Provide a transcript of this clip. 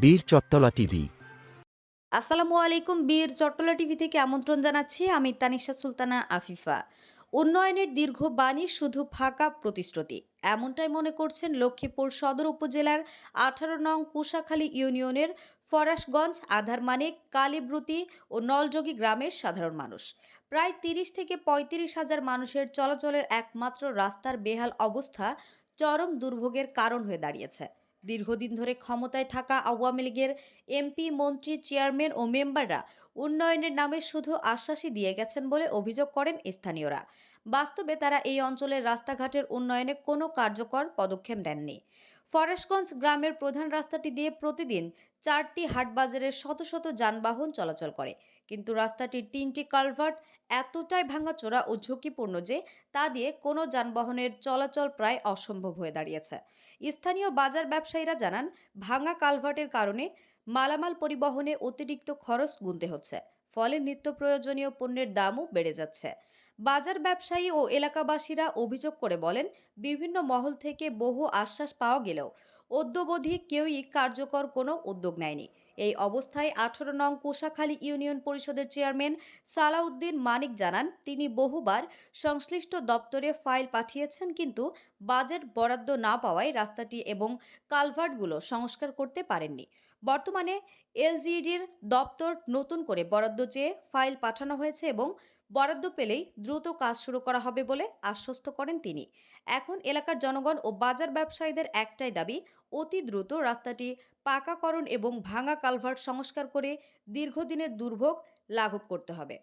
বীর চত্তলা টিভি। আসসালামু আলাইকুম বীর চট্টলা টিভি থেকে আমন্ত্রণ জানাচ্ছি, আমি তানিশা সুলতানা আফিফা। উন্নয়নের দীর্ঘ বাণী শুধু ফাঁকা প্রতিশ্রুতি, এমনটাই মনে করছেন লক্ষ্মীপুর সদর উপজেলার আঠারো নং কুশাখালী ইউনিয়নের ফরাসগঞ্জ আধারমানিক কালীব্রুতি ও নলযোগী গ্রামের সাধারণ মানুষ। প্রায় তিরিশ থেকে পঁয়ত্রিশ হাজার মানুষের চলাচলের একমাত্র রাস্তার বেহাল অবস্থা চরম দুর্ভোগের কারণ হয়ে দাঁড়িয়েছে। দীর্ঘদিন ধরে ক্ষমতায় থাকা আওয়ামী লীগের এমপি, মন্ত্রী, চেয়ারম্যান ও মেম্বাররা উন্নয়নের নামে শুধু আশ্বাসই দিয়ে গেছেন বলে অভিযোগ করেন স্থানীয়রা। বাস্তবে তারা এই অঞ্চলের রাস্তাঘাটের উন্নয়নে কোনো কার্যকর পদক্ষেপ নেননি। ফরেশগঞ্জ গ্রামের প্রধান রাস্তাটি দিয়ে প্রতিদিন চারটি হাটবাজারের শত শত যানবাহন চলাচল করে। কিন্তু রাস্তাটির তিনটি কালভার্ট এতটাই ভাঙাচোরা ও ঝুঁকিপূর্ণ যে তা দিয়ে কোনো যানবাহনের চলাচল প্রায় অসম্ভব হয়ে দাঁড়িয়েছে। স্থানীয় বাজার ব্যবসায়ীরা জানান, ভাঙা কালভার্টের কারণে মালামাল পরিবহনে অতিরিক্ত খরচ গুনতে হচ্ছে। ফলে নিত্য প্রয়োজনীয় পণ্যের দামও বেড়ে যাচ্ছে। বাজার ব্যবসায়ী ও এলাকাবাসীরা অভিযোগ করে বলেন, বিভিন্ন মহল থেকে বহু আশ্বাস পাওয়া গেলেও অদ্যবধি কেউই কার্যকর কোনো উদ্যোগ নেয়নি। এই অবস্থায় আঠারো নং কোষাখালী ইউনিয়ন পরিষদের চেয়ারম্যান সালাউদ্দিন মানিক জানান, তিনি বহুবার সংশ্লিষ্ট দপ্তরে ফাইল পাঠিয়েছেন কিন্তু বাজেট বরাদ্দ না পাওয়ায় রাস্তাটি এবং কালভার্টগুলো সংস্কার করতে পারেননি। বর্তমানে এলজিইডির দপ্তর নতুন করে বরাদ্দ চেয়ে ফাইল পাঠানো হয়েছে এবং বরাদ্দ পেলেই দ্রুত কাজ শুরু করা হবে বলে আশ্বস্ত করেন তিনি। এখন এলাকার জনগণ ও বাজার ব্যবসায়ীদের একটাই দাবি, অতি দ্রুত রাস্তাটি পাকাকরণ এবং ভাঙা কালভার্ট সংস্কার করে দীর্ঘদিনের দুর্ভোগ লাঘব করতে হবে।